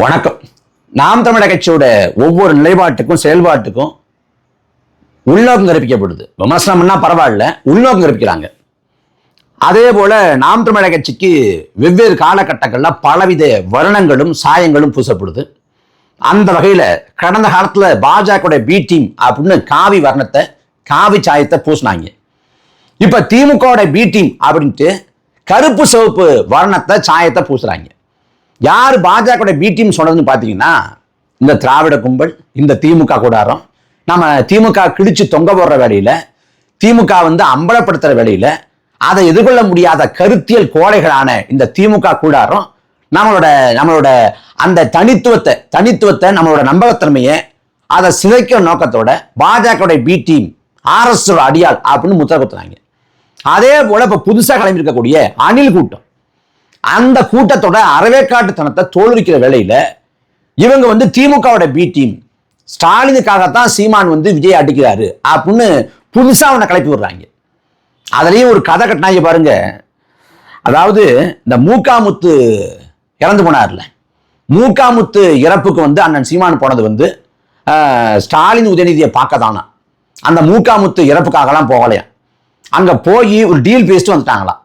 வணக்கம். நாம் தமிழக கட்சியோட ஒவ்வொரு நிலைப்பாட்டுக்கும் செயல்பாட்டுக்கும் உள்நோக்கம் கற்பிக்கப்படுது விமர்சனம்னா பரவாயில்ல உள்நோக்கம் கற்பிக்கிறாங்க அதே போல நாம் தமிழக கட்சிக்கு வெவ்வேறு காலகட்டங்களில் பலவித வருணங்களும் சாயங்களும் பூசப்படுது. அந்த வகையில் கடந்த காலத்தில் பாஜக பி டீம் அப்படின்னு காவி வர்ணத்தை காவி சாயத்தை பூசினாங்க. இப்போ திமுகவோட பி டீம் அப்படின்ட்டு கருப்பு சிவப்பு வர்ணத்தை சாயத்தை பூசுறாங்க. யார் பாஜக பி டீம் சொன்னதுன்னு பார்த்தீங்கன்னா இந்த திராவிட கும்பல் இந்த திமுக கூடாரம். நம்ம திமுக கிழிச்சு தொங்க போடுற வேலையில திமுக வந்து அம்பலப்படுத்துற வேலையில அதை எதிர்கொள்ள முடியாத கருத்தியல் கோடைகளான இந்த திமுக கூடாரம் நம்மளோட நம்மளோட அந்த தனித்துவத்தை தனித்துவத்தை நம்மளோட நம்பகத்தன்மையை அதை சிதைக்க நோக்கத்தோட பாஜகவுடைய பி டீம் ஆர்எஸ் அடியாள் அப்படின்னு முத்திர குத்துறாங்க அதே போல இப்போ புதுசாக கிளம்பி இருக்கக்கூடிய அணில் கூட்டம். அந்த கூட்டத்தோட அறவேக்காட்டுத்தனத்தை தோல்விக்கிற வேலையில இவங்க வந்து திமுகவோட பி டீம் ஸ்டாலினுக்காகத்தான் சீமான் வந்து விஜய் அடிக்கிறாரு அப்படின்னு புதுசா அவனை கிளப்பி விடுறாங்க. அதுலயும் ஒரு கதை கட்டினாங்க பாருங்க. அதாவது இந்த மூக்காமுத்து இறந்து போனார்ல. மூக்காமுத்து இறப்புக்கு வந்து அண்ணன் சீமான் போனது வந்து ஸ்டாலின் உதயநிதியை பார்க்க தானா அந்த மூக்காமுத்து இறப்புக்காகலாம் போகலையா? அங்க போய் ஒரு டீல் பேசிட்டு வந்துட்டாங்களாம்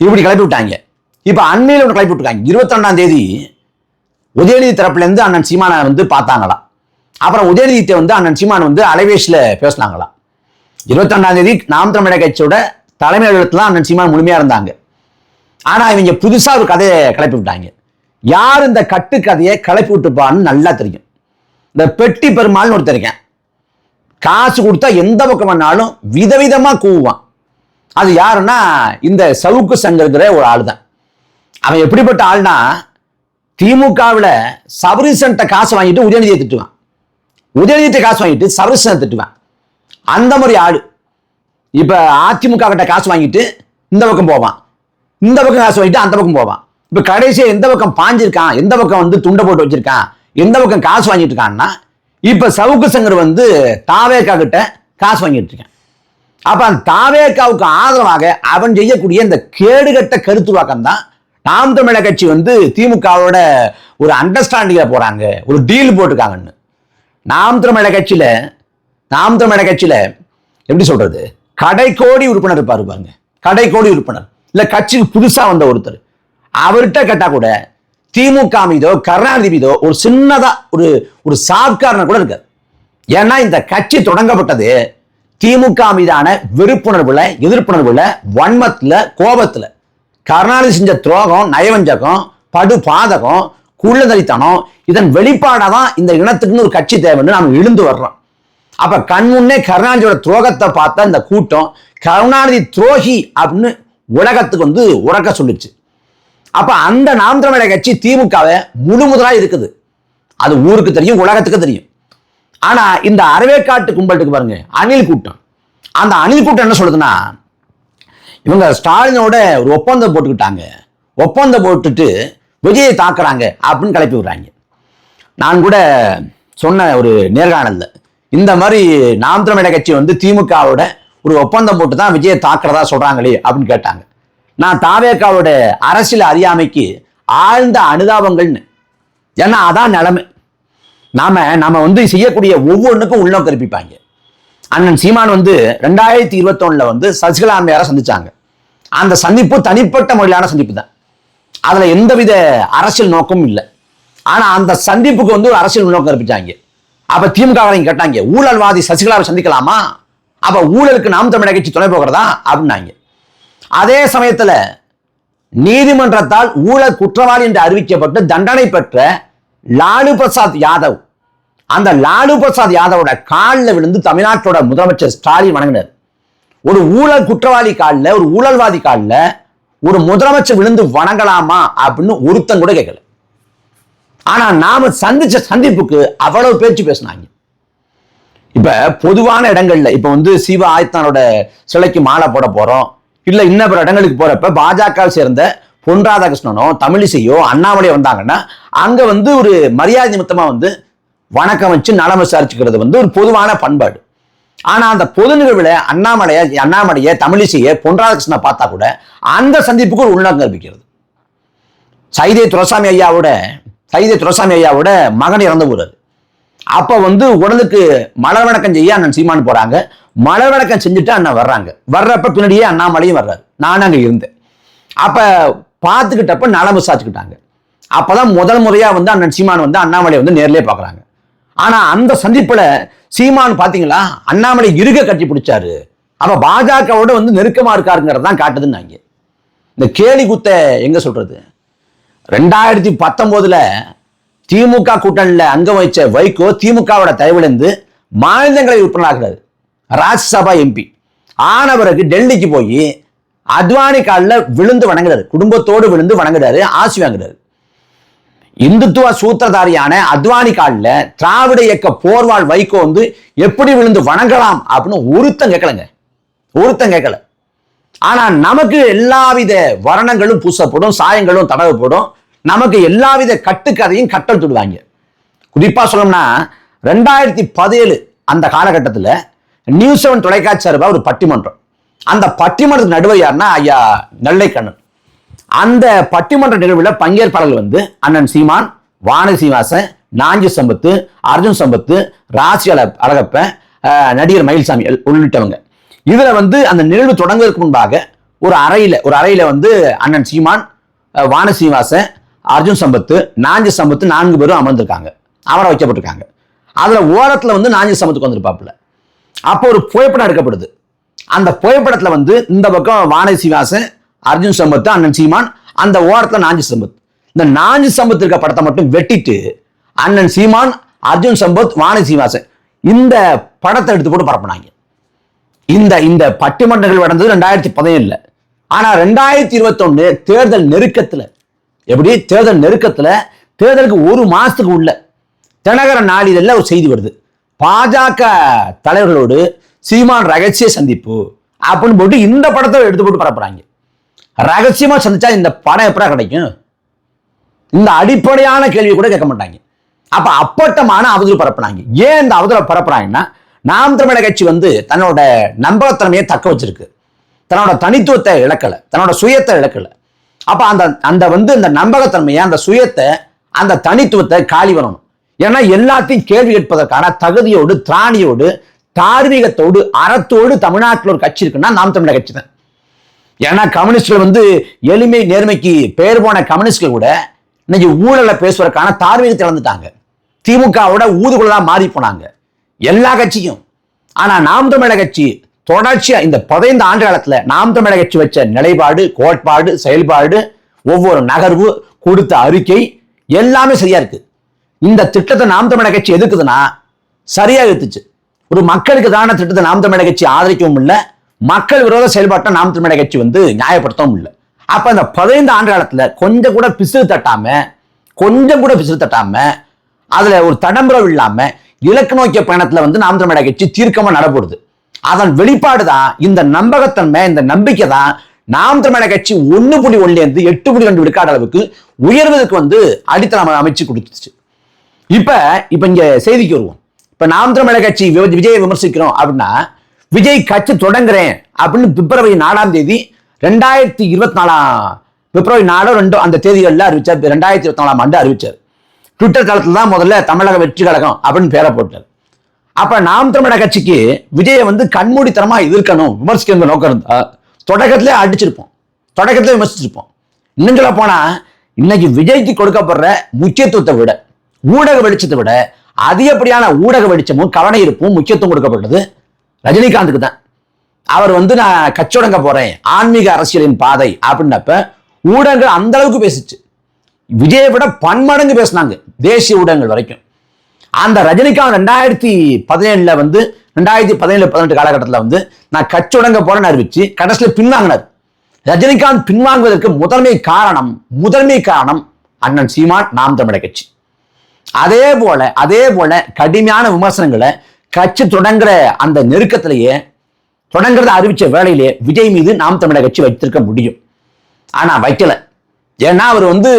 இப்படி கிளப்பி விட்டாங்க. இப்போ அண்மையில் ஒன்று கிளப்பி விட்டுருக்காங்க. இருபத்தி தேதி உதயநிதி தரப்புலேருந்து அண்ணன் சீமானை வந்து பார்த்தாங்களாம் அப்புறம் உதயநிதித்தை வந்து அண்ணன் சீமான் வந்து அலைவேஷில் பேசினாங்களாம் இருபத்தி தேதி நாம் தமிழக கட்சியோட தலைமை அலுவலகத்தில் அண்ணன் சீமான் முழுமையாக இருந்தாங்க. ஆனால் இவங்க புதுசாக ஒரு கதையை கிளப்பி விட்டாங்க. யார் இந்த கட்டு கதையை கிளப்பி விட்டுப்பான்னு நல்லா தெரியும். இந்த பெட்டி பெருமாள்னு ஒருத்தர் இருக்கேன். காசு கொடுத்தா எந்த பக்கம் வேணாலும் விதவிதமாக கூவான் அது யாருன்னா இந்த சவுக்கு சங்கருங்கிற ஒரு ஆள் தான் அவன் எப்படிப்பட்ட ஆள்னா திமுகவில் சபரிசன்ட்ட காசு வாங்கிட்டு உதயநிதியை திட்டுவான். உதயநிதிட்ட காசு வாங்கிட்டு சபரிசனை திட்டுவான். அந்த மாதிரி ஆள். இப்போ அதிமுக கிட்ட காசு வாங்கிட்டு இந்த பக்கம் போவான். இந்த பக்கம் காசு வாங்கிட்டு அந்த பக்கம் போவான். இப்போ கடைசியாக எந்த பக்கம் பாஞ்சிருக்கான் எந்த பக்கம் வந்து துண்டை போட்டு வச்சிருக்கான் எந்த பக்கம் காசு வாங்கிட்டு இருக்கான்னா இப்போ சவுக்கு சங்கர் வந்து தாவேக்கா கிட்ட காசு வாங்கிட்டு இருக்கான். அப்போ அந்த தாவேக்காவுக்கு ஆதரவாக அவன் செய்யக்கூடிய இந்த கேடுகட்ட கருத்துருவாக்கம் தான் நாம் தமிழக கட்சி வந்து திமுகவோட ஒரு அண்டர்ஸ்டாண்டிங்கில் போறாங்க. ஒரு டீல் போட்டிருக்காங்கன்னு. நாம் தமிழக கட்சியில நாம் தமிழக கட்சியில் எப்படி சொல்றது? கடைக்கோடி உறுப்பினர் இருப்பாரு பாருங்க. கடைக்கோடி உறுப்பினர். இல்ல கட்சிக்கு புதுசா வந்த ஒருத்தர். அவர்கிட்ட கேட்டா கூட திமுக மீதோ கருணாநிதி மீதோ ஒரு சின்னதா ஒரு ஒரு சாப்காரன் கூட இருக்காது ஏன்னா இந்த கட்சி தொடங்கப்பட்டது திமுக மீதான வெறுப்புணர்வுல எதிர்ப்புணர்வுல வன்மத்துல கோபத்துல. கருணாநிதி செஞ்ச துரோகம் நயவஞ்சகம் படு பாதகம் குள்ளதலித்தனம் இதன் வெளிப்பாடாக தான் இந்த இனத்துக்குன்னு ஒரு கட்சி தேவைன்னு நாம் எழுந்து வர்றோம். அப்ப கண் முன்னே கருணாநிதியோட துரோகத்தை பார்த்தா இந்த கூட்டம் கருணாநிதி துரோகி அப்படின்னு உலகத்துக்கு வந்து உறக்க சொல்லிச்சு அப்ப அந்த நாம் தமிழக கட்சி திமுகவை முழு முதலாக இருக்குது. அது ஊருக்கு தெரியும் உலகத்துக்கு தெரியும். ஆனா இந்த அரவேக்காட்டு கும்பலுக்கு பாருங்க அணில் கூட்டம். அந்த அணில் கூட்டம் என்ன சொல்லுதுன்னா இவங்க ஸ்டாலினோட ஒரு ஒப்பந்தம் போட்டுக்கிட்டாங்க. ஒப்பந்தம் போட்டுட்டு விஜயை தாக்குறாங்க அப்படின்னு கிளப்பி விடுறாங்க. நான் கூட சொன்ன ஒரு நேர்காணல்ல இந்த மாதிரி நாம் தமிழக கட்சி வந்து திமுகவோட ஒரு ஒப்பந்தம் போட்டு தான் விஜயை தாக்குறதா சொல்கிறாங்களே அப்படின்னு கேட்டாங்க. நான் தாவேக்காவோட அரசியல் அறியாமைக்கு ஆழ்ந்த அனுதாபங்கள்னு. ஏன்னா அதான் நிலைமை. நாம நம்ம வந்து செய்யக்கூடிய ஒவ்வொன்றுக்கும் உள்ளம் கற்பிப்பாங்க. அண்ணன் சீமான் வந்து ரெண்டாயிரத்தி இருபத்தொன்னில் வந்து சசிகலா அம்மையாரை சந்திச்சாங்க. அந்த சந்திப்பு தனிப்பட்ட முறையிலான சந்திப்பு தான். அதுல எந்தவித அரசியல் நோக்கமும் இல்லை. ஆனா அந்த சந்திப்புக்கு வந்து ஒரு அரசியல் நோக்கம் கற்பிச்சாங்க. அப்ப திமுக கேட்டாங்க ஊழல்வாதி சசிகலாவை சந்திக்கலாமா? அப்ப ஊழலுக்கு நாம் தமிழக கட்சி துணை போகிறதா? அப்படின்னாங்க. அதே சமயத்துல நீதிமன்றத்தால் ஊழல் குற்றவாளி என்று அறிவிக்கப்பட்டு தண்டனை பெற்ற லாலு பிரசாத் யாதவ். அந்த லாலு பிரசாத் யாதவோட காலில் விழுந்து தமிழ்நாட்டோட முதலமைச்சர் ஸ்டாலின் வணங்கினார். ஒரு ஊழல் குற்றவாளி காலில் ஒரு ஊழல்வாதி காலில் ஒரு முதலமைச்சர் விழுந்து வணங்கலாமா அப்படின்னு ஒருத்தன் கூட கேட்கல. ஆனா நாம சந்திச்ச சந்திப்புக்கு அவ்வளவு பேச்சு பேசினாங்க. இப்ப பொதுவான இடங்கள்ல இப்ப வந்து சிவ ஆயத்தானோட சிலைக்கு மாலை போட போறோம். இல்ல இன்ன பிற இடங்களுக்கு போறப்ப பாஜகவை சேர்ந்த பொன் ராதாகிருஷ்ணனோ தமிழிசையோ அண்ணாமலையோ வந்தாங்கன்னா அங்க வந்து ஒரு மரியாதை நிமித்தமா வந்து வணக்கம் வச்சு நலம் விசாரிச்சுக்கிறது வந்து ஒரு பொதுவான பண்பாடு. ஆனா அந்த பொது நிகழ்வுல அண்ணாமலைய அண்ணாமலைய தமிழிசைய பொன் ராதாகிருஷ்ணனை பார்த்தா கூட அந்த சந்திப்புக்கு ஒரு உள்நோக்கம் கற்பிக்கிறது சைதை துரசாமி ஐயாவோட சைதை துரசாமி ஐயாவோட மகன் இறந்து போறாரு. அப்ப வந்து உடலுக்கு மலர் வணக்கம் செய்ய அண்ணன் சீமான் போறாங்க. மலர் வணக்கம் செஞ்சுட்டு அண்ணன் வர்றாங்க. வர்றப்ப பின்னாடியே அண்ணாமலையும் வர்றாரு. நானும் அங்க இருந்தேன். அப்ப பார்த்துக்கிட்டப்ப நலம் விசாரிச்சுக்கிட்டாங்க. அப்பதான் முதல் முறையா வந்து அண்ணன் சீமான் வந்து அண்ணாமலையை வந்து நேர்லேயே பார்க்கறாங்க. ஆனா அந்த சந்திப்புல சீமான் பாத்தீங்களா? அண்ணாமலை இருக கட்டி பிடிச்சாரு. அவ பாஜகவோட வந்து நெருக்கமா இருக்காருங்கிறது தான் காட்டுதுன்னாங்க. இந்த கேலி குத்த எங்க சொல்றது? ரெண்டாயிரத்தி பத்தொன்பதுல திமுக கூட்டணியில் அங்கம் வச்ச வைகோ திமுகவோட தயவிலிருந்து மாநிலங்களை உறுப்பினராகிறாரு ராஜ்யசபா எம்பி ஆன பிறகு டெல்லிக்கு போய் அத்வானி காலில் விழுந்து வணங்குறாரு. குடும்பத்தோடு விழுந்து வணங்குறாரு ஆசி வாங்குறாரு. இந்துத்துவ சூத்திரதாரியான அத்வானி காலில் திராவிட இயக்க போர்வாள் வைகோ வந்து எப்படி விழுந்து வணங்கலாம் அப்படின்னு ஒருத்தன் கேட்கலங்க. ஒருத்தம் கேட்கல. ஆனா நமக்கு எல்லாவித வரணங்களும் பூசப்படும் சாயங்களும் தடவப்படும். நமக்கு எல்லாவித கட்டுக்கதையும் கட்டல் துடுவாங்க. குறிப்பா சொல்லணும்னா ரெண்டாயிரத்தி பதினேழு அந்த காலகட்டத்தில் நியூஸ் செவன் தொலைக்காட்சி சார்பாக ஒரு பட்டிமன்றம். அந்த பட்டிமன்றத்துக்கு நடுவர் யாருன்னா ஐயா நெல்லைக்கண்ணன். அந்த பட்டிமன்ற நிகழ்வில் பங்கேற்பாளர்கள் வந்து அண்ணன் சீமான் வானதி சீனிவாசன் நாஞ்சி சம்பத்து அர்ஜுன் சம்பத்து ராசி அல அழகப்ப நடிகர் மயில்சாமி உள்ளிட்டவங்க. இதில் வந்து அந்த நிகழ்வு தொடங்குவதற்கு முன்பாக ஒரு அறையில் ஒரு அறையில் வந்து அண்ணன் சீமான் அஹ், வான சீனிவாசன் அர்ஜுன் சம்பத்து நாஞ்சி சம்பத்து நான்கு பேரும் அமர்ந்திருக்காங்க. அவரை வைக்கப்பட்டிருக்காங்க. அதில் ஓரத்தில் வந்து நாஞ்சி சம்பத்துக்கு வந்திருப்பாப்புல. அப்போ ஒரு புகைப்படம் எடுக்கப்படுது. அந்த புகைப்படத்தில் வந்து இந்த பக்கம் வானதி சீவாசன் அர்ஜுன் சம்பத் அண்ணன் சீமான் அந்த ஓரத்தில் நாஞ்சி சம்பத். இந்த நாஞ்சி சம்பத் இருக்க படத்தை மட்டும் வெட்டிட்டு அண்ணன் சீமான் அர்ஜுன் சம்பத் வாணி சீவாசன் இந்த படத்தை எடுத்து போட்டு பரப்புனாங்க. இந்த இந்த பட்டிமன்றங்கள் நடந்தது ரெண்டாயிரத்தி பதினேழுல. ஆனா ரெண்டாயிரத்தி இருபத்தொன்னு தேர்தல் நெருக்கத்துல எப்படி? தேர்தல் நெருக்கத்துல தேர்தலுக்கு ஒரு மாசத்துக்கு உள்ள தினகர நாளிதழில் ஒரு செய்தி வருது. பாஜக தலைவர்களோடு சீமான் ரகசிய சந்திப்பு அப்படின்னு போட்டு இந்த படத்தை எடுத்து போட்டு பரப்புறாங்க. ரகசியமா சந்திச்சா இந்த படம் எப்படா கிடைக்கும்? இந்த அடிப்படையான கேள்வி கூட கேட்க மாட்டாங்க. அப்ப அப்பட்டமான அவதூறு பரப்புனாங்க. ஏன் இந்த அவதூறு பரப்புறாங்கன்னா நாம் தமிழக கட்சி வந்து தன்னோட நம்பகத்தன்மையை தக்க வச்சிருக்கு. தன்னோட தனித்துவத்தை இழக்கல. தன்னோட சுயத்தை இழக்கல. அப்ப அந்த அந்த வந்து இந்த நம்பகத்தன்மையை அந்த சுயத்தை அந்த தனித்துவத்தை காலி வரணும் ஏன்னா எல்லாத்தையும் கேள்வி கேட்பதற்கான தகுதியோடு திராணியோடு தார்மீகத்தோடு அறத்தோடு தமிழ்நாட்டில் ஒரு கட்சி இருக்குன்னா நாம் தமிழக கட்சி தான். ஏன்னா கம்யூனிஸ்ட்கள் வந்து எளிமை நேர்மைக்கு பெயர் போன கம்யூனிஸ்ட்கள் கூட இன்னைக்கு ஊழலை பேசுவதற்கான தார்மீகத்தை இழந்துட்டாங்க திமுகவோட ஊதுகுழலா மாறி போனாங்க. எல்லா கட்சியும். ஆனா நாம் தமிழக கட்சி தொடர்ச்சியா இந்த பதினைந்து ஆண்டு காலத்துல நாம் தமிழக கட்சி வச்ச நிலைப்பாடு கோட்பாடு செயல்பாடு ஒவ்வொரு நகர்வு கொடுத்த அறிக்கை எல்லாமே சரியா இருக்கு. இந்த திட்டத்தை நாம் தமிழக கட்சி எதுக்குதுன்னா சரியா எடுத்துச்சு. ஒரு மக்களுக்கு தான திட்டத்தை நாம் தமிழக கட்சி ஆதரிக்கவும் இல்லை மக்கள் விரோத செயல்பாட்டை நாம் திருமண கட்சி வந்து நியாயப்படுத்தவும் இல்லை. அப்போ அந்த பதினைந்து ஆண்டு காலத்தில் கொஞ்சம் கூட பிசுறு தட்டாம கொஞ்சம் கூட பிசுறு தட்டாம அதில் ஒரு தடம்புறம் இல்லாமல் இலக்கு நோக்கிய பயணத்தில் வந்து நாம் தமிழக கட்சி தீர்க்கமாக நடப்படுது அதன் வெளிப்பாடு தான் இந்த நம்பகத்தன்மை இந்த நம்பிக்கை தான் நாம் தமிழக கட்சி ஒன்று புள்ளி ஒன்றுலேருந்து எட்டு புள்ளி ரெண்டு விழுக்காடு அளவுக்கு உயர்வதற்கு வந்து அடித்தளம் அமைச்சு கொடுத்துச்சு. இப்போ இப்போ இங்கே செய்திக்கு வருவோம். இப்போ நாம் தமிழக கட்சி விஜயை விமர்சிக்கிறோம் அப்படின்னா விஜய் கட்சி தொடங்குறேன் அப்படின்னு பிப்ரவரி நாலாம் தேதி ரெண்டாயிரத்தி இருபத்தி நாலாம் பிப்ரவரி நாலோ ரெண்டோ அந்த தேதிகளில் அறிவிச்சார். ரெண்டாயிரத்தி இருபத்தி நாலாம் ஆண்டு அறிவிச்சார். ட்விட்டர் தளத்தில் தான் முதல்ல தமிழக வெற்றி கழகம் அப்படின்னு பேரை போட்டார். அப்போ நாம் தமிழக கட்சிக்கு விஜயை வந்து கண்மூடித்தனமாக எதிர்க்கணும் விமர்சிக்கிற நோக்கம் இருந்தால் தொடக்கத்திலே அடிச்சிருப்போம். தொடக்கத்திலே விமர்சிச்சிருப்போம். இன்னும் சொல்ல போனா இன்னைக்கு விஜய்க்கு கொடுக்கப்படுற முக்கியத்துவத்தை விட ஊடக வெளிச்சத்தை விட அதிகப்படியான ஊடக வெளிச்சமும் கவன இருப்பும் முக்கியத்துவம் கொடுக்கப்பட்டது ரஜினிகாந்துக்கு தான் அவர் வந்து நான் கச்சொடங்க போறேன். ஆன்மீக அரசியலின் பாதை அப்படின்னப்ப ஊடகங்கள் அந்த அளவுக்கு பேசிச்சு. விஜயை விட பன்மடங்கு பேசினாங்க தேசிய ஊடகங்கள் வரைக்கும். அந்த ரஜினிகாந்த் ரெண்டாயிரத்தி பதினேழுல வந்து ரெண்டாயிரத்தி பதினேழு பதினெட்டு காலகட்டத்தில் வந்து நான் கச்சொடங்க போறேன்னு அறிவிச்சு கடைசியில் பின்வாங்கினார். ரஜினிகாந்த் பின்வாங்குவதற்கு முதன்மை காரணம் முதன்மை காரணம் அண்ணன் சீமான் நாம் தமிழக கட்சி. அதே போல அதே போல கடுமையான விமர்சனங்களை கட்சி தொடங்குற அந்த நெருக்கத்திலேயே தொடங்குறத அறிவிச்ச வேலையிலே விஜய் மீது நாம் தமிழக கட்சி வைத்திருக்க முடியும். ஆனா வைக்கல. ஏன்னா அவர் வந்து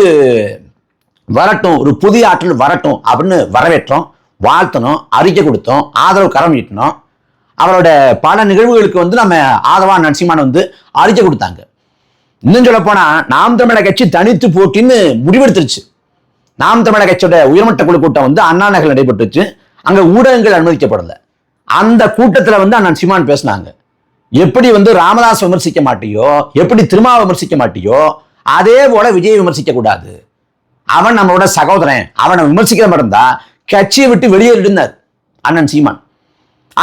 வரட்டும் ஒரு புதிய ஆற்றல் வரட்டும் அப்படின்னு வரவேற்றோம் வாழ்த்தணும் அறிக்கை கொடுத்தோம் ஆதரவு கரம் நீட்டினோம். அவரோட பல நிகழ்வுகளுக்கு வந்து நம்ம ஆதவா நரசிம்மான் வந்து அறிக்கை கொடுத்தாங்க. இன்னும் சொல்ல போனா நாம் தமிழக கட்சி தனித்து போட்டின்னு முடிவெடுத்துருச்சு. நாம் தமிழக கட்சியோட உயர்மட்ட குழு கூட்டம் வந்து அண்ணா நகரில் நடைபெற்றுச்சு. அங்க ஊடகங்கள் அனுமதிக்கப்படல. அந்த கூட்டத்தில் வந்து அண்ணன் சீமான் பேசினாங்க. எப்படி வந்து ராமதாஸ் விமர்சிக்க மாட்டியோ எப்படி திருமா விமர்சிக்க மாட்டியோ அதே போல விஜய் விமர்சிக்க கூடாது. அவன் நம்மளோட சகோதரன். அவனை விமர்சிக்கிற மாதிரி கட்சியை விட்டு வெளியேறினார் அண்ணன் சீமான்.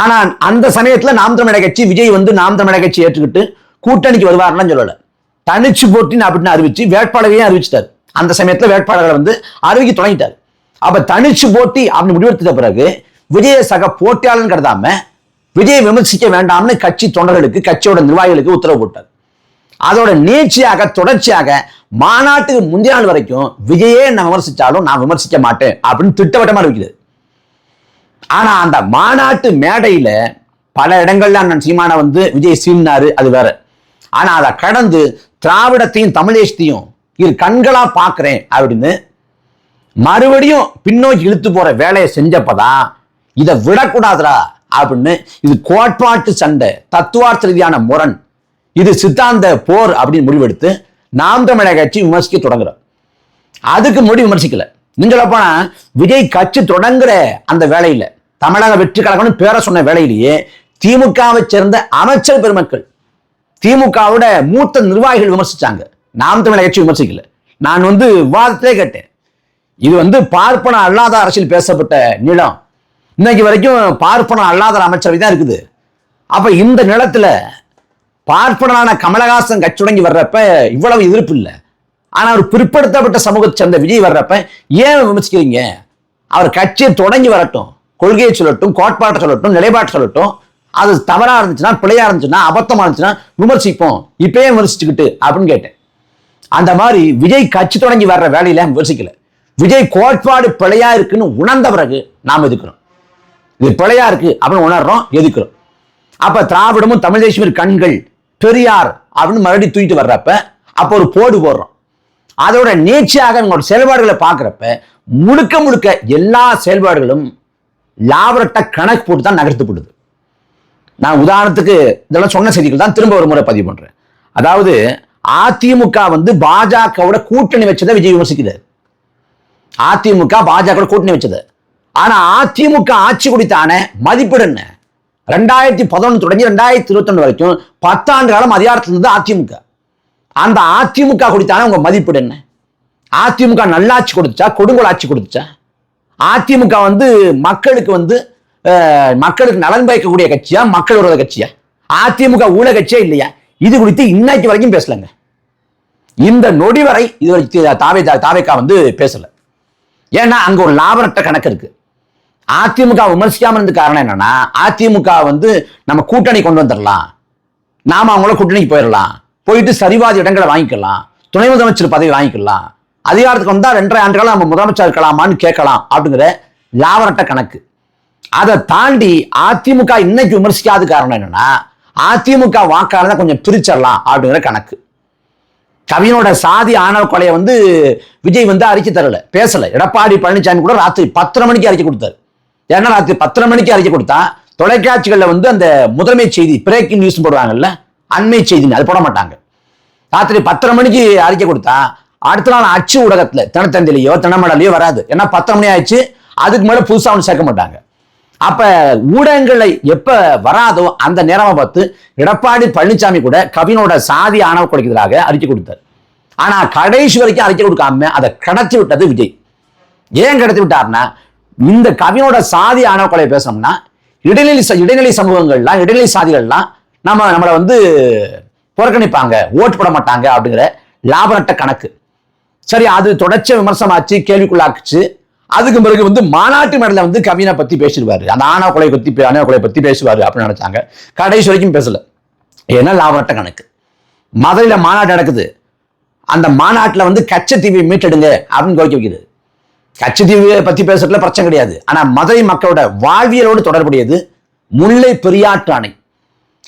ஆனா அந்த சமயத்துல நாம் தமிழக கட்சி விஜய் வந்து நாம் தமிழக கட்சி ஏற்றுக்கிட்டு கூட்டணிக்கு வருவார்லாம் சொல்லலை. தனிச்சு போட்டின்னு அப்படின்னு அறிவிச்சு வேட்பாளரையும் அறிவிச்சிட்டார். அந்த சமயத்தில் வேட்பாளர்களை வந்து அறிவிக்க தொடங்கிட்டார். அப்ப தனிச்சு போட்டி அப்படின்னு முடிவெடுத்த பிறகு விஜய சக போட்டியாளன் கருதாம விஜயை விமர்சிக்க வேண்டாம்னு கட்சி தொண்டர்களுக்கு கட்சியோட நிர்வாகிகளுக்கு உத்தரவு போட்டார். அதோட நீட்சியாக தொடர்ச்சியாக மாநாட்டுக்கு முந்தைய நாள் வரைக்கும் விஜயே நான் விமர்சிச்சாலும் நான் விமர்சிக்க மாட்டேன் அப்படின்னு திட்டவட்டமா இருக்கிறது ஆனா அந்த மாநாட்டு மேடையில பல இடங்கள்ல அண்ணன் சீமானை வந்து விஜய் சீனாரு அது வேற. ஆனா அதை கடந்து திராவிடத்தையும் தமிழேசத்தையும் இரு கண்களா பாக்குறேன் அப்படின்னு மறுபடியும் பின்னோக்கி இழுத்து போற வேலையை செஞ்சப்பதான் இதை விடக்கூடாதுடா அப்படின்னு இது கோட்பாட்டு சண்டை தத்துவார்த்த ரீதியான முரண். இது சித்தாந்த போர் அப்படின்னு முடிவெடுத்து நாம் தமிழக கட்சி விமர்சிக்க தொடங்குறோம். அதுக்கு முடி விமர்சிக்கல. நீங்கள போனா விஜய் கட்சி தொடங்குற அந்த வேலையில தமிழக வெற்றி கழகம்னு பேர சொன்ன வேலையிலேயே திமுகவை சேர்ந்த அமைச்சர் பெருமக்கள் திமுகவோட மூத்த நிர்வாகிகள் விமர்சிச்சாங்க. நாம் தமிழக கட்சி விமர்சிக்கல. நான் வந்து விவாதத்திலே கேட்டேன். இது வந்து பார்ப்பன அல்லாத அரசியல் பேசப்பட்ட நிலம். இன்னைக்கு வரைக்கும் பார்ப்பன அல்லாத அமைச்சரவை தான் இருக்குது. அப்ப இந்த நிலத்துல பார்ப்பனான கமலஹாசன் கட்சி தொடங்கி வர்றப்ப இவ்வளவு எதிர்ப்பு இல்லை. ஆனா அவர் பிற்படுத்தப்பட்ட சமூகத்தை சேர்ந்த விஜய் வர்றப்ப ஏன் விமர்சிக்கிறீங்க? அவர் கட்சியை தொடங்கி வரட்டும். கொள்கையை சொல்லட்டும் கோட்பாட்டை சொல்லட்டும் நிலைப்பாட்டை சொல்லட்டும். அது தவறா இருந்துச்சுன்னா பிழையா இருந்துச்சுன்னா அபத்தமா இருந்துச்சுன்னா விமர்சிப்போம். இப்பயே விமர்சிச்சுக்கிட்டு அப்படின்னு கேட்டேன். அந்த மாதிரி விஜய் கட்சி தொடங்கி வர்ற வேலையில விமர்சிக்கல. விஜய் கோட்பாடு பிழையா இருக்குன்னு உணர்ந்த பிறகு நாம் எதுக்குறோம்? இது பிழையா இருக்கு அப்படின்னு உணர்றோம் எதுக்குறோம்? அப்ப திராவிடமும் தமிழ் தேசியமும் கண்கள் பெரியார் அப்படின்னு மறுபடியும் தூக்கிட்டு வர்றப்ப அப்போ ஒரு போடு போடுறோம். அதோட நீச்சையாக அவங்களோட செயல்பாடுகளை பார்க்குறப்ப முழுக்க முழுக்க எல்லா செயல்பாடுகளும் லாபரட்ட கணக்கு போட்டு தான் நகர்த்தப்படுது. நான் உதாரணத்துக்கு இதெல்லாம் சொன்ன செய்திகள் தான் திரும்ப ஒரு முறை பதிவு பண்ணுறேன் அதாவது அதிமுக வந்து பாஜகவோட கூட்டணி வச்சதை விஜய் விமர்சிக்கிறார். அதிமுக பாஜக கூட்டணி வச்சது ஆனா அதிமுக ஆட்சி குடித்தான மதிப்பீடு என்ன ரெண்டாயிரத்தி பதினொன்று தொடங்கி ரெண்டாயிரத்தி இருபத்தொன்னு வரைக்கும் பத்தாண்டு காலம் அதிகாரத்தில் இருந்தது அதிமுக அந்த அதிமுக குடித்தான உங்க மதிப்பீடு என்ன அதிமுக நல்லாட்சி கொடுத்துச்சா கொடுங்கோல் ஆட்சி கொடுத்துச்சா அதிமுக வந்து மக்களுக்கு வந்து மக்களுக்கு நலன் பயக்கக்கூடிய கட்சியா மக்கள் விரோத கட்சியா அதிமுக ஊழ கட்சியா இல்லையா இது குறித்து இன்னைக்கு வரைக்கும் பேசலங்க இந்த நொடி வரை இது வரைக்கும் தாவே தாவேக்கா வந்து பேசலை ஏன்னா அங்கே ஒரு லாபரட்ட கணக்கு இருக்கு. அதிமுக விமர்சிக்காமல் இருந்த காரணம் என்னன்னா அதிமுக வந்து நம்ம கூட்டணி கொண்டு வந்துடலாம் நாம அவங்கள கூட்டணிக்கு போயிடலாம் போயிட்டு சரிவாதி இடங்களை வாங்கிக்கலாம். துணை முதலமைச்சர் பதவி வாங்கிக்கலாம். அதிகாரத்துக்கு வந்தால் ரெண்டரை ஆண்டுகள் நம்ம முதலமைச்சர் இருக்கலாமான்னு கேட்கலாம் அப்படிங்கிற லாபரட்ட கணக்கு. அதை தாண்டி அதிமுக இன்னைக்கு விமர்சிக்காத காரணம் என்னன்னா அதிமுக வாக்காளரை கொஞ்சம் பிரிச்சிடலாம் அப்படிங்கிற கணக்கு. கவினோட சாதி ஆணவ கொலையை வந்து விஜய் வந்து அறிக்கை தரல. பேசல. எடப்பாடி பழனிசாமி கூட ராத்திரி பத்தரை மணிக்கு அறிக்கை கொடுத்தாரு. ஏன்னா ராத்திரி பத்தரை மணிக்கு அறிக்கை கொடுத்தா தொலைக்காட்சிகளில் வந்து அந்த முதன்மை செய்தி பிரேக்கிங் நியூஸ் போடுவாங்கல்ல அண்மை செய்தி அது போட மாட்டாங்க. ராத்திரி பத்தரை மணிக்கு அறிக்கை கொடுத்தா அடுத்த நாள் அச்சு ஊடகத்தில் தினத்தந்திலையோ தினமடலையோ வராது. ஏன்னா பத்தரை மணி ஆயிடுச்சு அதுக்கு மேலே புதுசாக ஒன்று சேர்க்க மாட்டாங்க. அப்ப ஊடகங்களை எப்ப வராதோ அந்த நேரமா பார்த்து எடப்பாடி பழனிசாமி கூட கவினோட சாதி ஆணவ கொலைக்கு அறிக்கை கொடுத்தார். ஆனா கடைசி வரைக்கும் அறிக்கை கொடுக்காம அதை கடத்தி விட்டது விஜய். ஏன் கடத்தி விட்டார்னா இந்த கவினோட சாதி ஆணவ கொலையை பேசணும்னா இடைநிலை ச- இடைநிலை சமூகங்கள்லாம் இடைநிலை சாதிகள்லாம் நம்ம நம்மளை வந்து புறக்கணிப்பாங்க ஓட்டு போட மாட்டாங்க அப்படிங்கிற லாபநட்ட கணக்கு. சரி அது தொடர்ச்சி விமர்சனமாச்சு கேள்விக்குள்ளாக்குச்சு. அதுக்கு பிறகு வந்து மாநாட்டு மேடையில் வந்து கவினை பத்தி பேசிடுவாரு. அந்த ஆனா கொலை பத்தி பே- கொலை பத்தி பேசுவாரு அப்படின்னு நினைச்சாங்க. கடைசி வரைக்கும் பேசல. ஏன்னா லாபநட்ட கணக்கு. மதுரையில் மாநாடு நடக்குது. அந்த மாநாட்டில் வந்து கச்சத்தீவை மீட்டெடுங்க அப்படின்னு கோரிக்கை வைக்கிறது கச்சத்தீவை பற்றி பேசுறதுல பிரச்சனை கிடையாது. ஆனால் மதுரை மக்களோட வாழ்வியலோடு தொடர்புடையது முல்லை பெரியாற்று அணை.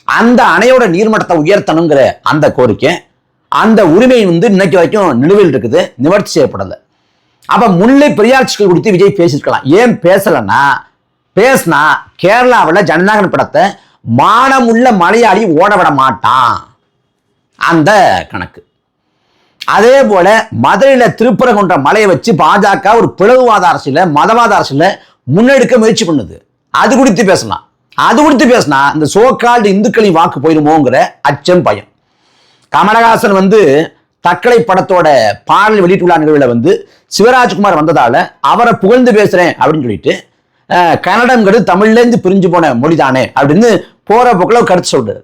அந்த அணையோட நீர்மட்டத்தை உயர்த்தணுங்கிற அந்த கோரிக்கை அந்த உரிமை வந்து இன்னைக்கு வரைக்கும் நிலுவையில் இருக்குது. நிவர்த்தி செய்யப்படலை. அப்ப முல்லை பெரியாட்சிகள் குறித்து விஜய் பேசியிருக்கலாம். ஏன் பேசலைன்னா பேசினா கேரளாவில் ஜனநாயகன் படத்தை மானமுள்ள மலையாளி ஓட விட மாட்டான். அந்த கணக்கு. அதே போல மதுரையில் திருப்பரங்குன்ற மலையை வச்சு பாஜக ஒரு பிளவுவாத அரசியல மதவாத அரசியல முன்னெடுக்க முயற்சி பண்ணுது. அது குறித்து பேசலாம். அது குறித்து பேசினா இந்த சோகால்டு இந்துக்களின் வாக்கு போயிடுமோங்கிற அச்சம் பயம். கமலஹாசன் வந்து தக்கலை படத்தோட பாடல் வெளியிட்டுள்ள நிகழ்வில் வந்து சிவராஜ்குமார் வந்ததால் அவரை புகழ்ந்து பேசுகிறேன் அப்படின்னு சொல்லிட்டு கன்னடங்கிறது தமிழ்லேருந்து பிரிஞ்சு போன மொழி தானே அப்படின்னு போகிற போக்கில் கருத்து சொல்கிறார்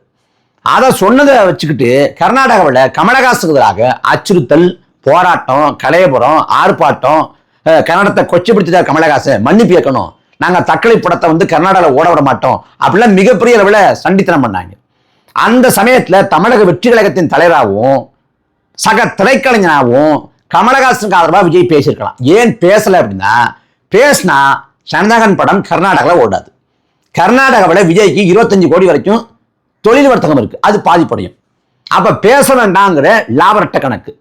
அதை சொன்னதை வச்சுக்கிட்டு கர்நாடகாவில் கமலஹாசுக்கு எதிராக அச்சுறுத்தல் போராட்டம் கலையபுரம் ஆர்ப்பாட்டம் கன்னடத்தை கொச்சைப்படுத்திட்டார் கமலஹாசன். மன்னிப்பு இயக்கணும் நாங்கள் தக்கலை படத்தை வந்து கர்நாடகாவில் ஓட விட மாட்டோம் அப்படிலாம் மிகப்பெரிய அளவில் சண்டித்தனம் பண்ணாங்க. அந்த சமயத்தில் தமிழக வெற்றி கழகத்தின் தலைவராகவும் சக திரைக்கலைஞனாகவும் கமலஹாசனுக்கு ஆதரவாக விஜய் பேசியிருக்கலாம். ஏன் பேசலை அப்படின்னா பேசினா சந்தகன் படம் கர்நாடகாவில் ஓடாது. கர்நாடகாவில் விஜய்க்கு இருபத்தஞ்சு கோடி வரைக்கும் தொழில் வர்த்தகம் இருக்குது அது பாதிப்படையும். அப்போ பேச வேண்டாங்கிற லாபரட்ட கணக்கு.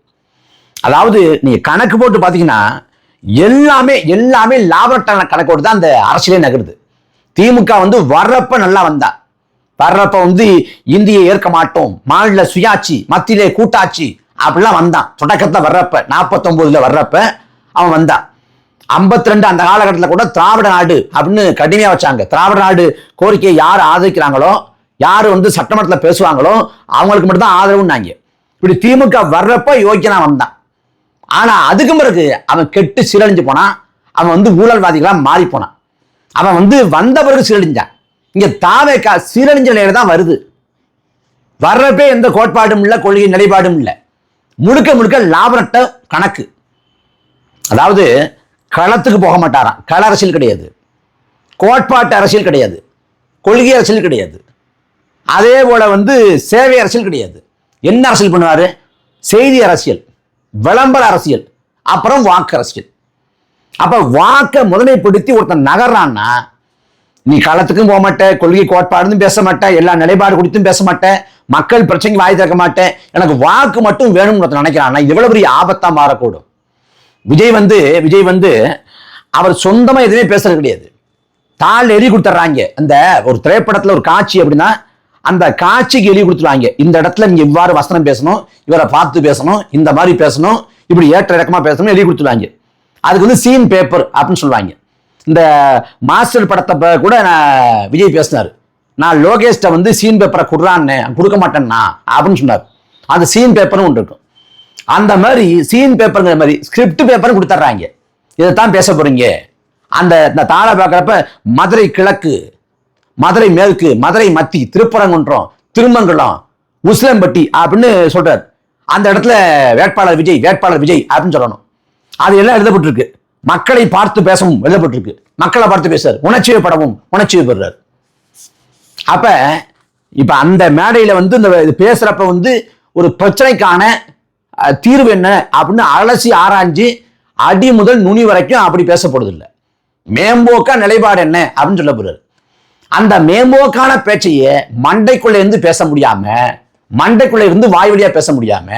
அதாவது நீங்கள் கணக்கு போட்டு பார்த்தீங்கன்னா எல்லாமே எல்லாமே லாபரட்ட கணக்கோடு தான் அந்த அரசியலே நகருது. திமுக வந்து வர்றப்ப நல்லா வந்தா. வர்றப்ப வந்து இந்தியை ஏற்க மாட்டோம். மாநில சுயாட்சி மத்தியிலே கூட்டாட்சி அப்படிலாம் வந்தான். தொடக்கத்தில் வர்றப்ப நாற்பத்தொம்போதுல வர்றப்ப அவன் வந்தான். 52 ரெண்டு அந்த காலகட்டத்தில் கூட திராவிட நாடு அப்படின்னு கடுமையாக வச்சாங்க. திராவிட நாடு கோரிக்கையை யார் ஆதரிக்கிறாங்களோ யார் வந்து சட்டமன்றத்தில் பேசுவாங்களோ அவங்களுக்கு மட்டும்தான் ஆதரவுன்னாங்க. இப்படி திமுக வர்றப்ப யோக்கியனா வந்தான். ஆனால் அதுக்கு பிறகு அவன் கெட்டு சீரழிஞ்சு போனான். அவன் வந்து ஊழல்வாதிகளாக மாறி போனான். அவன் வந்து வந்த பிறகு சீரழிஞ்சான் இங்கே தாவேக்கா சீரழிஞ்ச நிலையில தான் வருது. வர்றப்பே எந்த கோட்பாடும் இல்லை கொள்கை நிலைப்பாடும் இல்லை. முழுக்க முழுக்க லாபரட்ட கணக்கு. அதாவது களத்துக்கு போக மாட்டாராம். கள அரசியல் கிடையாது. கோட்பாட்டு அரசியல் கிடையாது. கொள்கை அரசியல் கிடையாது. அதே போல வந்து சேவை அரசியல் கிடையாது. என்ன அரசியல் பண்ணுவார்? செய்தி அரசியல் விளம்பர அரசியல் அப்புறம் வாக்கு அரசியல். அப்போ வாக்கை முதன்மைப்படுத்தி ஒருத்தன் நகர்றான்னா நீ களத்துக்கும் போக மாட்டேன் கொள்கை கோட்பாடுன்னு பேச மாட்டேன் எல்லா நிலைப்பாடு குறித்தும் பேச மாட்டேன் மக்கள் பிரச்சனைக்கு வாய் திறக்க மாட்டேன் எனக்கு வாக்கு மட்டும் வேணும்னு நினைக்கிறான். ஆனால் இது பெரிய ஆபத்தா மாறக்கூடும். விஜய் வந்து விஜய் வந்து அவர் சொந்தமா எதுவுமே பேசுறது கிடையாது. தாள் எழுதி கொடுத்துட்றாங்க அந்த ஒரு திரைப்படத்துல ஒரு காட்சி அப்படின்னா அந்த காட்சிக்கு எழுதி கொடுத்துருவாங்க. இந்த இடத்துல நீங்க இவ்வாறு வசனம் பேசணும் இவரை பார்த்து பேசணும் இந்த மாதிரி பேசணும் இப்படி ஏற்ற இறக்கமா பேசணும் எழுதி கொடுத்துருவாங்க. அதுக்கு வந்து சீன் பேப்பர் அப்படின்னு சொல்லுவாங்க. இந்த மாஸ்டர் படத்தை கூட நான் விஜய் பேசினார். நான் லோகேஷ்ட வந்து சீன் பேப்பரை கொடுறான்னு கொடுக்க மாட்டேன்னா அப்படின்னு சொன்னார். அந்த சீன் பேப்பரும் ஒன்று இருக்கும். அந்த மாதிரி சீன் பேப்பருங்கிற மாதிரி ஸ்கிரிப்ட் பேப்பரும் கொடுத்துட்றாங்க இதைத்தான் பேச போறீங்க. அந்த இந்த தாளை பார்க்குறப்ப மதுரை கிழக்கு மதுரை மேற்கு மதுரை மத்தி திருப்பரங்குன்றம் திருமங்கலம் உஸ்லம்பட்டி அப்படின்னு சொல்றார். அந்த இடத்துல வேட்பாளர் விஜய் வேட்பாளர் விஜய் அப்படின்னு சொல்லணும். அது எல்லாம் எழுதப்பட்டிருக்கு. மக்களை பார்த்து பேசவும் எழுதப்பட்டிருக்கு மக்களை பார்த்து பேசுறாரு. உணர்ச்சியை படவும் உணர்ச்சியை பெறுறாரு. அப்ப இப்ப அந்த மேடையில வந்து இந்த இது பேசுறப்ப வந்து ஒரு பிரச்சனைக்கான தீர்வு என்ன அப்படின்னு அலசி ஆராய்ஞ்சு அடி முதல் நுனி வரைக்கும் அப்படி பேசப்படுது இல்லை மேம்போக்கா நிலைப்பாடு என்ன அப்படின்னு சொல்லப்படுறாரு அந்த மேம்போக்கான பேச்சையே மண்டைக்குள்ள இருந்து பேச முடியாம மண்டைக்குள்ள இருந்து வாய் வழியா பேச முடியாம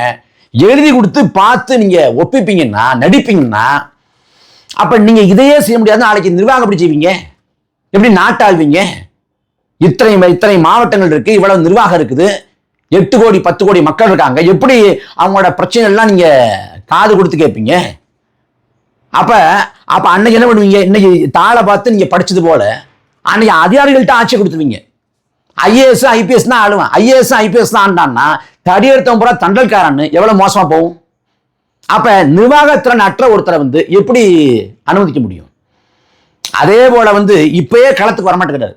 எழுதி கொடுத்து பார்த்து நீங்க ஒப்பிப்பீங்கன்னா நடிப்பீங்கன்னா அப்போ நீங்கள் இதையே செய்ய முடியாது. நாளைக்கு நிர்வாகம் எப்படி செய்வீங்க? எப்படி நாட்டாள்வீங்க? இத்தனை இத்தனை மாவட்டங்கள் இருக்கு இவ்வளவு நிர்வாகம் இருக்குது. எட்டு கோடி பத்து கோடி மக்கள் இருக்காங்க. எப்படி அவங்களோட பிரச்சனைகள்லாம் நீங்கள் நீங்க காது கொடுத்து கேட்பீங்க? அப்ப அப்ப அன்னைக்கு என்ன பண்ணுவீங்க? இன்னைக்கு தாளை பார்த்து நீங்க படிச்சது போல அன்னைக்கு அதிகாரிகள்ட்ட ஆட்சி கொடுத்துவீங்க ஐஏஎஸ் ஐபிஎஸ் தான் ஆளுவேன். ஐஏஎஸ் ஐபிஎஸ் தான் ஆண்டான்னா தடி எடுத்தவன் பூரா தண்டல்காரன்னு எவ்வளவு மோசமா போகும்? அப்ப நிர்வாகத்திறன் அற்ற ஒருத்தரை வந்து எப்படி அனுமதிக்க முடியும்? அதே போல வந்து இப்பயே களத்துக்கு வரமாட்டேங்கிறாரு.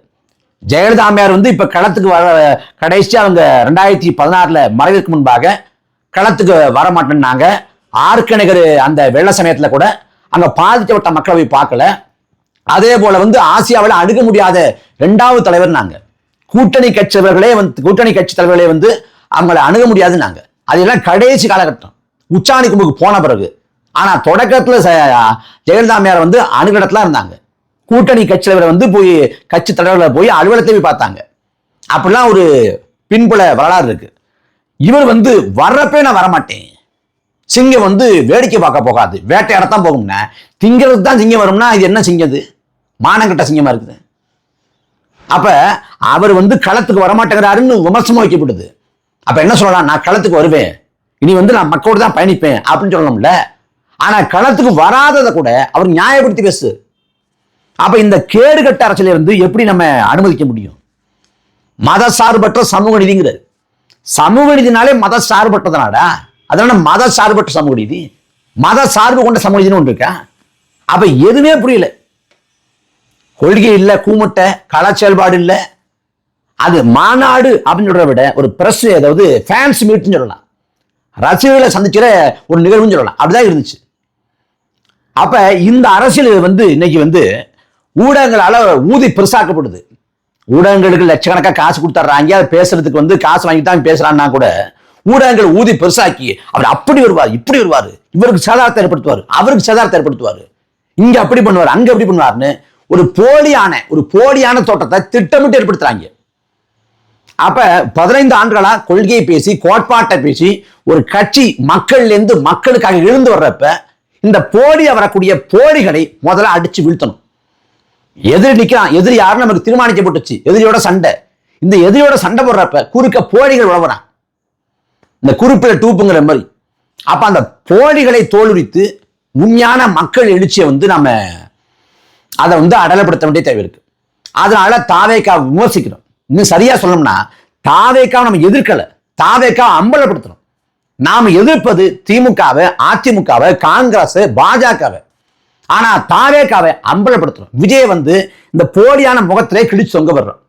ஜெயலலிதா அம்மையார் வந்து இப்ப களத்துக்கு வர கடைசி அவங்க ரெண்டாயிரத்தி பதினாறுல மறைவிற்கு முன்பாக களத்துக்கு வர மாட்டேன்னாங்க அந்த வெள்ள சமயத்துல கூட அங்க பாதிக்கப்பட்ட மக்களை போய் பார்க்கல. அதே போல வந்து ஆசியாவில் அணுக முடியாத இரண்டாவது தலைவர் நாங்க கூட்டணி கட்சியவர்களே வந்து கூட்டணி கட்சி தலைவர்களே வந்து அவங்களை அணுக முடியாதுன்னாங்க. அதெல்லாம் கடைசி காலகட்டம். உச்சாணி கும்புக்கு போன பிறகு. ஆனா தொடக்கத்துல ச- வந்து அணுகிடத்துல இருந்தாங்க. கூட்டணி கட்சி தலைவரை வந்து போய் கட்சி தலைவர்களை போய் அலுவலகத்தை போய் பார்த்தாங்க. அப்படிலாம் ஒரு பின்புல வரலாறு இருக்கு. இவர் வந்து வர்றப்பே நான் வரமாட்டேன். சிங்கம் வந்து வேடிக்கை பார்க்க போகாது. வேட்டையாடத்தான் போகும்னா திங்கிறதுக்கு தான் சிங்கம் வரும்னா இது என்ன சிங்கது மானங்கட்ட சிங்கமா இருக்குது. அப்ப அவர் வந்து களத்துக்கு வரமாட்டேங்கிறாருன்னு விமர்சனம் வைக்கப்படுது அப்ப என்ன சொல்லலாம்? நான் களத்துக்கு வருவேன். இனி வந்து நான் மக்களோடு தான் பயணிப்பேன் அப்படின்னு சொல்லணும்ல. ஆனா களத்துக்கு வராததை கூட அவர் நியாயப்படுத்தி பேசு. அப்ப இந்த கேடுகட்ட அரசியலை வந்து எப்படி நம்ம அனுமதிக்க முடியும்? மத சார்பற்ற சமூக நீதிங்கிறது. சமூக நீதினாலே மத சார்பற்றதுனாடா அதனால மத சார்பற்ற சமூக நீதி? மத சார்பு கொண்ட சமூக நீதினு ஒன்று இருக்கா? அப்ப எதுவுமே புரியல. கொள்கை இல்லை கூமுட்டை கள செயல்பாடு இல்லை. அது மாநாடு அப்படின்னு சொல்றத விட ஒரு பிரஸ் அதாவது ஃபேன்ஸ் மீட்னு சொல்லலாம். ரசிகர்களை சந்திக்கிற ஒரு நிகழ்வுன்னு சொல்லலாம். அப்படிதான் இருந்துச்சு. அப்ப இந்த அரசியல் வந்து இன்னைக்கு வந்து ஊடகங்களால ஊதி பெருசாக்கப்படுது. ஊடகங்களுக்கு லட்சக்கணக்காக காசு கொடுத்துட்றாங்க. அதை பேசுறதுக்கு வந்து காசு வாங்கிட்டு தான் பேசுறான்னா கூட ஊடகங்கள் ஊதி பெருசாக்கி அவர் அப்படி வருவார் இப்படி வருவார். இவருக்கு சேதாரத்தை ஏற்படுத்துவார் அவருக்கு சேதாரத்தை ஏற்படுத்துவார். இங்க அப்படி பண்ணுவார் அங்க அப்படி பண்ணுவார்னு ஒரு போலியான ஒரு போலியான தோட்டத்தை திட்டமிட்டு ஏற்படுத்துறாங்க. அப்ப பதினைந்து ஆண்டுகளா கொள்கையை பேசி கோட்பாட்டை பேசி ஒரு கட்சி மக்கள்ல இருந்து மக்களுக்காக எழுந்து வர்றப்ப இந்த போடி வரக்கூடிய போலிகளை முதல்ல அடிச்சு வீழ்த்தணும். எதிரி நிக்கிறான் எதிரி யாரும் நமக்கு தீர்மானிக்கப்பட்டுச்சு. எதிரியோட சண்டை. இந்த எதிரியோட சண்டை போடுறப்ப குறுக்க போடிகள் உழவுறான் இந்த குறிப்பிட டூப்புங்கிற மாதிரி. அப்ப அந்த போடிகளை தோல்வித்து உண்மையான மக்கள் எழுச்சியை வந்து நம்ம அதை வந்து அடலப்படுத்த வேண்டிய தேவை இருக்கு. அதனால தாவேக்கா விமர்சிக்கிறோம். இன்னும் சரியா சொல்லணும்னா தாவேக்காவை நம்ம எதிர்க்கல. தாவேக்கா அம்பலப்படுத்தணும். நாம் எதிர்ப்பது திமுகவை அதிமுகவை காங்கிரஸ் பாஜகவை. ஆனா தாவேக்காவை அம்பலப்படுத்தணும். விஜய் வந்து இந்த போலியான முகத்திலே கிழிச்சு தொங்க வர்றோம்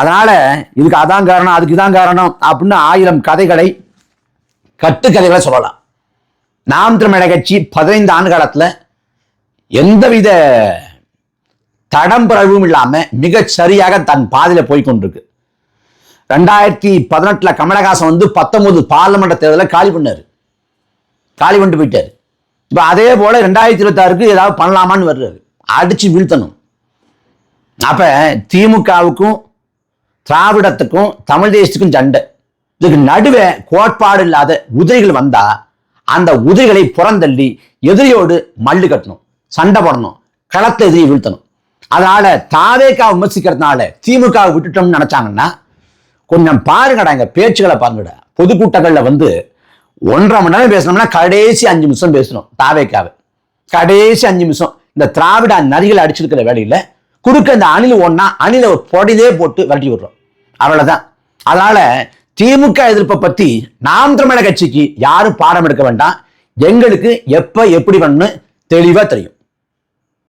அதனால இதுக்கு அதான் காரணம் அதுக்கு இதான் காரணம் அப்படின்னு ஆயிரம் கதைகளை கட்டுக்கதைகளை சொல்லலாம். நாம் தமிழக கட்சி பதினைந்து ஆண்டு காலத்தில் எந்தவித தடம்பிறவும் இல்லாமல் மிகச் சரியாக தன் பாதையில் போய் கொண்டிருக்கு. ரெண்டாயிரத்தி பதினெட்டில் கமலஹாசன் வந்து பத்தொன்பது பார்லமெண்ட் தேர்தலை காலி பண்ணார். காலி பண்ணிட்டு போயிட்டார். இப்போ அதே போல் ரெண்டாயிரத்தி இருபத்தாறுக்கு ஏதாவது பண்ணலாமான்னு வர்றாரு. அடித்து வீழ்த்தணும். அப்போ திமுகவுக்கும் திராவிடத்துக்கும் தமிழ் தேசத்துக்கும் சண்டை. இதுக்கு நடுவே கோட்பாடு இல்லாத உதிரிகள் வந்தால் அந்த உதிரிகளை புறந்தள்ளி எதிரியோடு மல்லு கட்டணும் சண்டை போடணும் களத்தை எதிரி வீழ்த்தணும். அதனால தாவேக்கா விமர்சிக்கிறதுனால திமுக விட்டுட்டோம்னு நினைச்சாங்கன்னா கொஞ்சம் பாருங்கடா எங்க பேச்சுகளை பாருங்கட. பொதுக்கூட்டங்களில் வந்து ஒன்றரை மணி நேரம் பேசணும்னா கடைசி அஞ்சு நிமிஷம் பேசணும் தாவேக்காவை. கடைசி அஞ்சு நிமிஷம். இந்த திராவிட நரிகளை அடிச்சிருக்கிற வேலையில் குறுக்க இந்த அணில் ஒன்னா அணில ஒரு பொடிதே போட்டு விரட்டி விடுறோம். அவ்வளவுதான். அதனால திமுக எதிர்ப்பை பத்தி நாம் தமிழக கட்சிக்கு யாரும் பாடம் எடுக்க வேண்டாம். எங்களுக்கு எப்ப எப்படி பண்ணு தெளிவா தெரியும்.